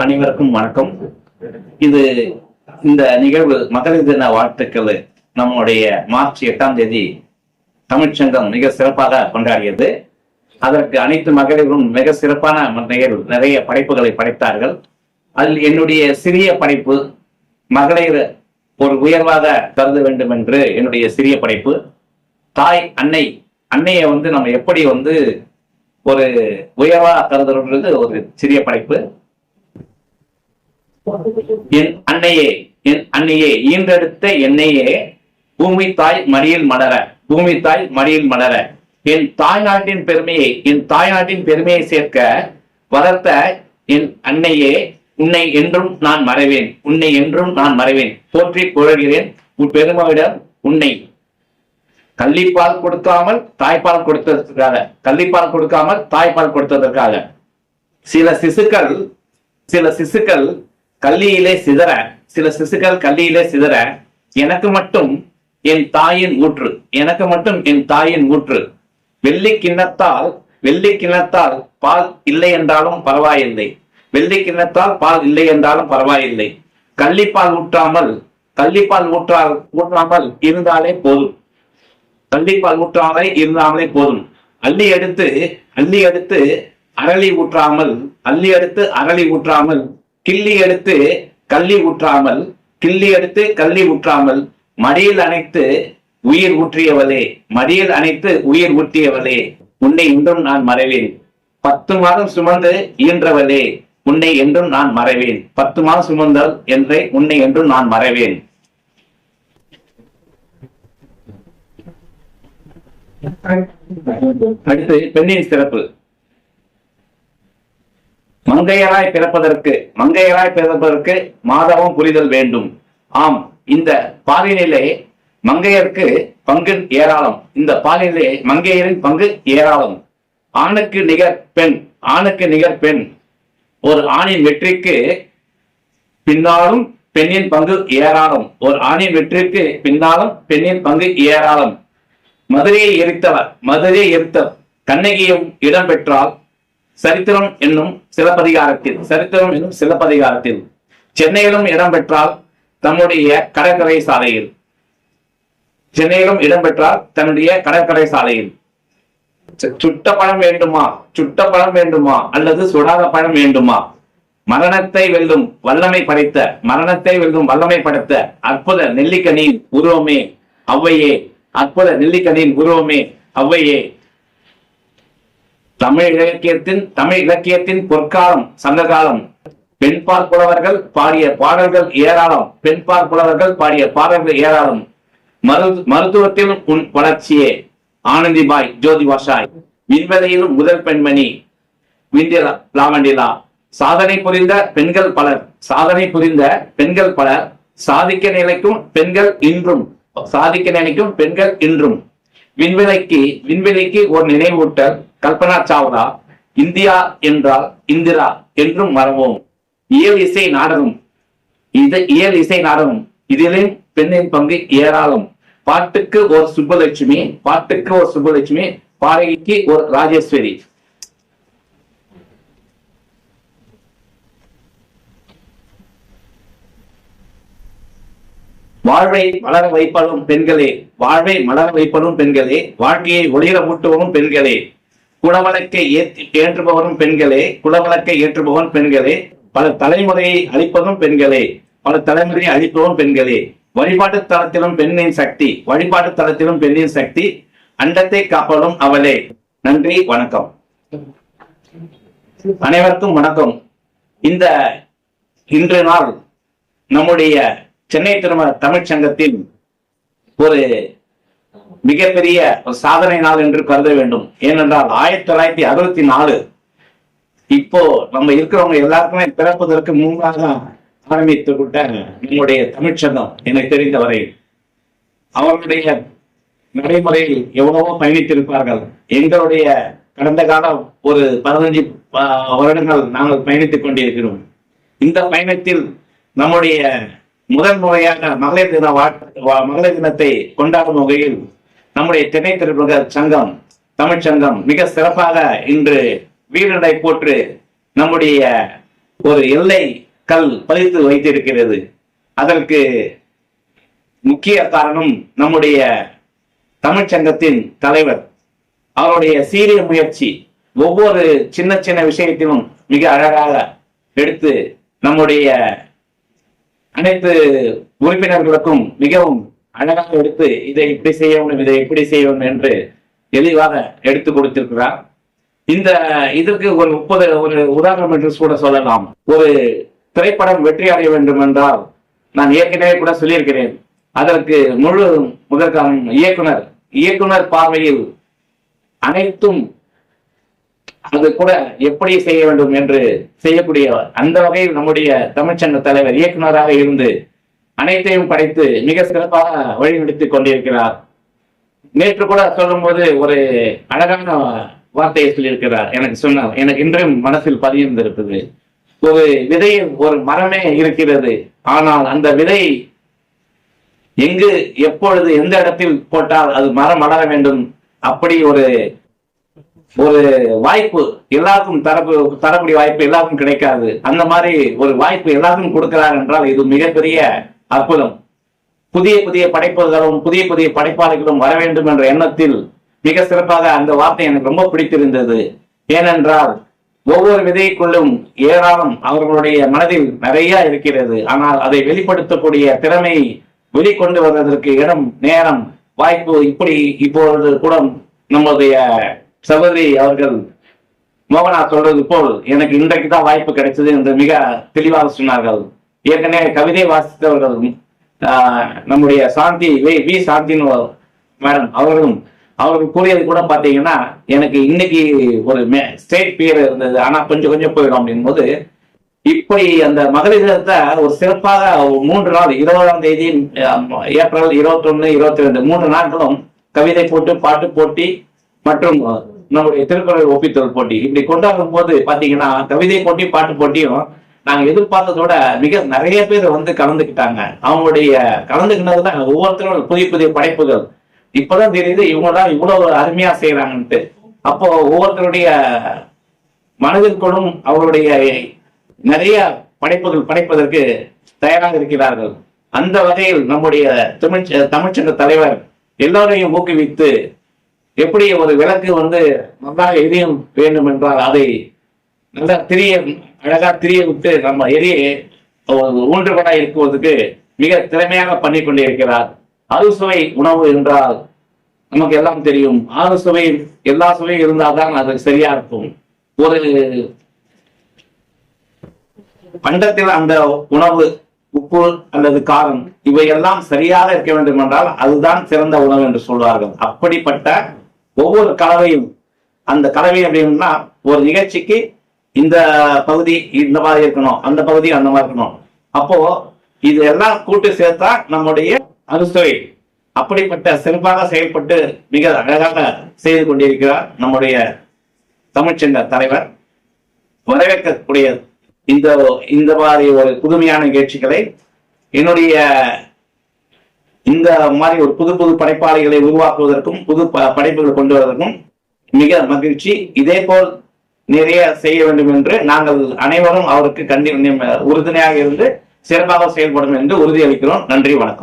அனைவருக்கும் வணக்கம். இது இந்த நிகழ்வு மகளிர் தின வாழ்த்துக்கள் நம்முடைய மார்ச் எட்டாம் தேதி தமிழ்ச்சங்கம் மிக சிறப்பாக கொண்டாடியது. அதற்கு அனைத்து மகளிரும் மிக சிறப்பான முறையில் நிறைய படைப்புகளை படைத்தார்கள். அதில் என்னுடைய சிறிய படைப்பு மகளிர் ஒரு உயர்வாக கருத வேண்டும் என்று என்னுடைய சிறிய படைப்பு. தாய் அன்னை அன்னையை வந்து நம்ம எப்படி வந்து ஒரு உயர்வாக கருதுறது ஒரு சிறிய படைப்பு. என் அன்னையே என் அன்னையே ஈன்றெடுத்த என்னையே பூமி தாய் மடியில் மலர பூமி தாய் மடியில் மலர. என் தாய்நாட்டின் பெருமையை என் தாய்நாட்டின் பெருமையை சேர்க்க வளர்த்த என் அன்னையே உன்னை என்றும் நான் மறைவேன் உன்னை என்றும் நான் மறைவேன். போற்றி புகழ்கிறேன் உன் பெருமையிடம் உன்னை. கள்ளிப்பால் கொடுக்காமல் தாய்ப்பால் கொடுத்ததற்காக கள்ளிப்பால் கொடுக்காமல் தாய்ப்பால் கொடுத்ததற்காக. சில சிசுக்கள் சில சிசுக்கள் கல்லியிலே சிதற சில சிசுக்கள் கல்லியிலே சிதற எனக்கு மட்டும் என் தாயின் ஊற்று எனக்கு மட்டும் என் தாயின் ஊற்று. வெள்ளி கிண்ணத்தால் வெள்ளி கிண்ணத்தால் பால் இல்லை என்றாலும் பரவாயில்லை. வெள்ளி கிண்ணத்தால் பால் இல்லை என்றாலும் பரவாயில்லை. கள்ளிப்பால் ஊற்றாமல் கள்ளிப்பால் ஊற்றால் ஊற்றாமல் இருந்தாலே போதும். கள்ளிப்பால் ஊற்றாமலே இருந்தாமலே போதும். அள்ளி எடுத்து அள்ளி எடுத்து அரளி ஊற்றாமல் அள்ளி எடுத்து அரளி ஊற்றாமல் கிள்ளி எடுத்து கள்ளி ஊற்றாமல் கிள்ளி எடுத்து கள்ளி ஊற்றாமல் மடியில் அணைத்து உயிர் ஊற்றியவளே மடியில் அணைத்து உயிர் ஊற்றியவளே உன்னை இன்றும் நான் மறைவேன். பத்து மாதம் சுமந்து இயன்றவளே உன்னை என்றும் நான் மறைவேன். பத்து மாதம் சுமந்தல் என்றே உன்னை என்றும் நான் மறைவேன். அடுத்து பெண்ணின் சிறப்பு. மங்கையராய் பிறப்பதற்கு மங்கையராய் பிறப்பதற்கு மாதவம் புரிதல் வேண்டும். ஆம் இந்த பாலினிலே மங்கையருக்கு பங்கு ஏராளம். இந்த பாலினிலே மங்கையரின் பங்கு ஏராளம். ஆணுக்கு நிகர் பெண் ஆணுக்கு நிகர் பெண். ஒரு ஆணின் வெற்றிக்கு பின்னாலும் பெண்ணின் பங்கு ஏராளம். ஒரு ஆணின் வெற்றிக்கு பின்னாலும் பெண்ணின் பங்கு ஏராளம். மதுரையை எரித்தவர் மதுரையை எரித்தவர் கண்ணகியும் இடம் பெற்றால் சரித்திரம் என்னும் சிலப்பதிகாரத்தில் சரித்திரம் என்னும் சிலப்பதிகாரத்தில் சென்னையிலும் இடம்பெற்றால் தன்னுடைய கடற்கரை சாலையில். சென்னையிலும் இடம்பெற்றால் தன்னுடைய கடற்கரை சாலையில். சு- சுட்ட பழம் வேண்டுமா? சுட்ட பழம் வேண்டுமா? அல்லது சுடாத பழம் வேண்டுமா? மரணத்தை வெல்லும் வல்லமை படைத்த மரணத்தை வெல்லும் வல்லமை படைத்த அற்புத நெல்லிக்கனியின் உருவமே ஔவையே அற்புத நெல்லிக்கனியின் உருவமே ஔவையே தமிழ் இலக்கியத்தின் தமிழ் இலக்கியத்தின் பொற்காலம் சங்ககாலம். பெண்பால் புலவர்கள் பாடிய பாடல்கள் ஏராளம். பெண்பால் புலவர்கள் பாடிய பாடல்கள் ஏராளம். மரு மருத்துவத்திலும் உன் வளர்ச்சியே ஆனந்திபாய் ஜோதி வாஷாய் விண்வெளியிலும் முதல் பெண்மணி விந்தியலா லாவண்டிலா சாதனை புரிந்த பெண்கள் பலர் சாதனை புரிந்த பெண்கள் பலர் சாதிக்க நினைக்கும் பெண்கள் இன்றும் சாதிக்க நினைக்கும் பெண்கள் இன்றும். விண்வெளிக்கு விண்வெளிக்கு ஒரு நினைவூட்டல் கல்பனா சாவ்லா இந்தியா என்றால் இந்திரா என்றும் மறவோம். இயல் இசை நாடகம். இது இயல் இசை நாடகம். இதிலே பெண்ணின் பங்கு ஏராளம். பாட்டுக்கு ஒரு சுப்பலட்சுமி பாட்டுக்கு ஒரு சுப்பலட்சுமி பாடகிக்கு ஒரு ராஜேஸ்வரி. வாழ்வை மலர வைப்பதும் பெண்களே வாழ்வை மலர வைப்பதும் பெண்களே வாழ்க்கையை ஒளிர மூட்டுவதும் பெண்களே. குலவழக்கை ஏற்றுபவரும் பெண்களே குலவழக்கை ஏற்றுபவன் பெண்களே. பல தலைமுறையை அழிப்பதும் பெண்களே. பல தலைமுறையை அழிப்பதும் பெண்களே. வழிபாட்டு தளத்திலும் பெண்ணின் சக்தி வழிபாட்டு தளத்திலும் பெண்ணின் சக்தி அண்டத்தை காப்பதும் அவளே. நன்றி வணக்கம். அனைவருக்கும் வணக்கம். இந்த இன்று நாள் நம்முடைய சென்னை திருமண தமிழ்ச் சங்கத்தின் ஒரு மிகப்பெரிய ஒரு சாதனை நாள் என்று கருத வேண்டும். ஏனென்றால் ஆயிரத்தி தொள்ளாயிரத்தி அறுபத்தி நாலு இப்போ நம்ம இருக்கிறவங்க எல்லாருக்குமே பிறப்பதற்கு முன்பாக ஆரம்பித்து விட்ட நம்முடைய தமிழ்ச்சங்கம் எனக்கு தெரிந்தவரை. அவர்களுடைய நடைமுறையில் எவ்வளவோ பயணித்திருப்பார்கள். எங்களுடைய கடந்த காலம் ஒரு பதினஞ்சு வருடங்கள் நாங்கள் பயணித்துக் கொண்டிருக்கிறோம். இந்த பயணத்தில் நம்முடைய முதல் முறையாக மகளிர் தின வா- மகளிர் தினத்தை கொண்டாடும் வகையில் நம்முடைய சென்னை திருப்பக சங்கம் தமிழ்ச் சங்கம் மிக சிறப்பாக இன்று வீரனை போற்று நம்முடைய ஒரு எல்லை கல் பதித்து வைத்திருக்கிறது. அதற்கு முக்கிய காரணம் நம்முடைய தமிழ்ச்சங்கத்தின் தலைவர். அவருடைய சீரிய முயற்சி ஒவ்வொரு சின்ன சின்ன விஷயத்திலும் மிக அழகாக எடுத்து நம்முடைய அனைத்து உறுப்பினர்களுக்கும் மிகவும் அழகாக எடுத்து இதை இப்படி செய்ய வேண்டும் இதை இப்படி செய்யணும் என்று தெளிவாக எடுத்து கொடுத்திருக்கிறார். இந்த இதற்கு ஒரு முப்பது ஒரு உதாரணம் என்று கூட சொல்லலாம். ஒரு திரைப்படம் வெற்றி அடைய வேண்டும் என்றால் நான் ஏற்கனவே கூட சொல்லியிருக்கிறேன். அதற்கு முழு முதற்கான இயக்குனர் இயக்குனர் பார்வையில் அனைத்தும் அது கூட எப்படி செய்ய வேண்டும் என்று செய்யக்கூடிய அந்த வகையில் நம்முடைய தமிழ்ச்சங்க தலைவர் இயக்குனராக இருந்து அனைத்தையும் படைத்து மிக சிறப்பாக வழிநடத்திக் கொண்டிருக்கிறார். நேற்று கூட சொல்லும்போது ஒரு அழகான வார்த்தையை சொல்லியிருக்கிறார். எனக்கு சொன்னார் எனக்கு இன்றும் மனசில் பதியிருந்திருக்குது ஒரு விதையில் ஒரு மரமே இருக்கிறது. ஆனால் அந்த விதை எங்கு எப்பொழுது எந்த இடத்தில் போட்டால் அது மரம் வளர வேண்டும்? அப்படி ஒரு ஒரு வாய்ப்பு எல்லாருக்கும் தரப்பு தரக்கூடிய வாய்ப்பு எல்லாருக்கும் கிடைக்காது. அந்த மாதிரி ஒரு வாய்ப்பு எல்லாருக்கும் கொடுக்கிறார் என்றால் இது மிகப்பெரிய அற்புதம். புதிய புதிய படைப்புகளும் புதிய புதிய படைப்பாளர்களும் வர வேண்டும் என்ற எண்ணத்தில் மிக சிறப்பாக அந்த வார்த்தை எனக்கு ரொம்ப பிடித்திருந்தது. ஏனென்றால் ஒவ்வொரு விதைக்குள்ளும் ஏராளம் அவர்களுடைய மனதில் நிறைய இருக்கிறது. ஆனால் அதை வெளிப்படுத்தக்கூடிய திறமை வெளிக்கொண்டு வருவதற்கு இடம் நேரம் வாய்ப்பு இப்படி இப்பொழுது கூட நம்முடைய சகோதரி அவர்கள் மோகனா சொல்றது போல் எனக்கு இன்றைக்கு தான் வாய்ப்பு கிடைச்சது என்று மிக தெளிவாக சொன்னார்கள். ஏற்கனவே கவிதை வாசித்தவர்களும் நம்முடைய சாந்தி வி வி சாந்தின்னு மேடம் அவர்களும் அவர்கள் கூறியது கூட பார்த்தீங்கன்னா எனக்கு இன்னைக்கு ஒரு ஸ்டேட் பியர் இருந்தது ஆனால் கொஞ்சம் கொஞ்சம் போயிடும் அப்படின் போது இப்படி அந்த மகளிர் ஒரு சிறப்பாக மூன்று நாள் இருபதாம் தேதி ஏப்ரல் இருபத்தொன்னு இருபத்தி ரெண்டு மூன்று நாட்களும் கவிதை போட்டு பாட்டு போட்டி மற்றும் நம்முடைய திருக்குறள் ஒப்பித்தல் போட்டி. இப்படி கொண்டாடும் போது பார்த்தீங்கன்னா கவிதை போட்டி பாட்டு போட்டியும் நாங்க எதிர்பார்த்ததோட மிக நிறைய பேர் வந்து கலந்துக்கிட்டாங்க. அவங்களுடைய கலந்துக்கினதுல ஒவ்வொருத்தரும் புதிய புதிய படைப்புகள். இப்பதான் தெரியுது இவங்க தான் இவ்வளவு அருமையா செய்யறாங்கன்ட்டு அப்போ ஒவ்வொருத்தருடைய மனதிற்குள்ளும் அவருடைய நிறைய படைப்புகள் படைப்பதற்கு தயாராக இருக்கிறார்கள். அந்த வகையில் நம்முடைய தமிழ் தமிழ்ச்சங்க தலைவர் எல்லோரையும் ஊக்குவித்து எப்படி ஒரு விளக்கு வந்து நன்றாக எரியும் வேண்டும் என்றால் அதை நல்லா திரிய அழகா திரிய விட்டு நம்ம எரிய ஊன்றுபடா இருக்குவதற்கு மிக திறமையாக பண்ணி கொண்டிருக்கிறார். அறுசுவை உணவு என்றால் நமக்கு எல்லாம் தெரியும். ஆறு சுவை எல்லா சுவையும் இருந்தால்தான் அது சரியா இருக்கும். ஒரு பண்டத்தில் அந்த உணவு உப்பு அல்லது காரம் இவையெல்லாம் சரியாக இருக்க வேண்டும் என்றால் அதுதான் சிறந்த உணவு என்று சொல்வார்கள். அப்படிப்பட்ட ஒவ்வொரு கலவையும் அந்த கலவை அப்படின்னா ஒரு நிகழ்ச்சிக்கு இந்த பகுதி இந்த மாதிரி இருக்கணும் அந்த பகுதி அந்த மாதிரி இருக்கணும். அப்போ இது எல்லாம் கூட்டு சேர்த்தா நம்முடைய அனுசுவை அப்படிப்பட்ட சிறப்பாக செயல்பட்டு மிக அழகாக செய்து கொண்டிருக்கிறார் நம்முடைய தமிழ்ச்சங்க தலைவர். வரவேற்கக்கூடிய இந்த இந்த மாதிரி ஒரு புதுமையான நிகழ்ச்சிகளை என்னுடைய இந்த மாதிரி ஒரு புது புது படைப்பாளிகளை உருவாக்குவதற்கும் புது ப- படைப்புகளை கொண்டு வருவதற்கும் மிக மகிழ்ச்சி. இதே போல் நிறைய செய்ய வேண்டும் என்று நாங்கள் அனைவரும் அவருக்கு கண்டி உறுதுணையாக இருந்து சிறப்பாக செயல்படும் என்று உறுதியளிக்கிறோம். நன்றி வணக்கம்.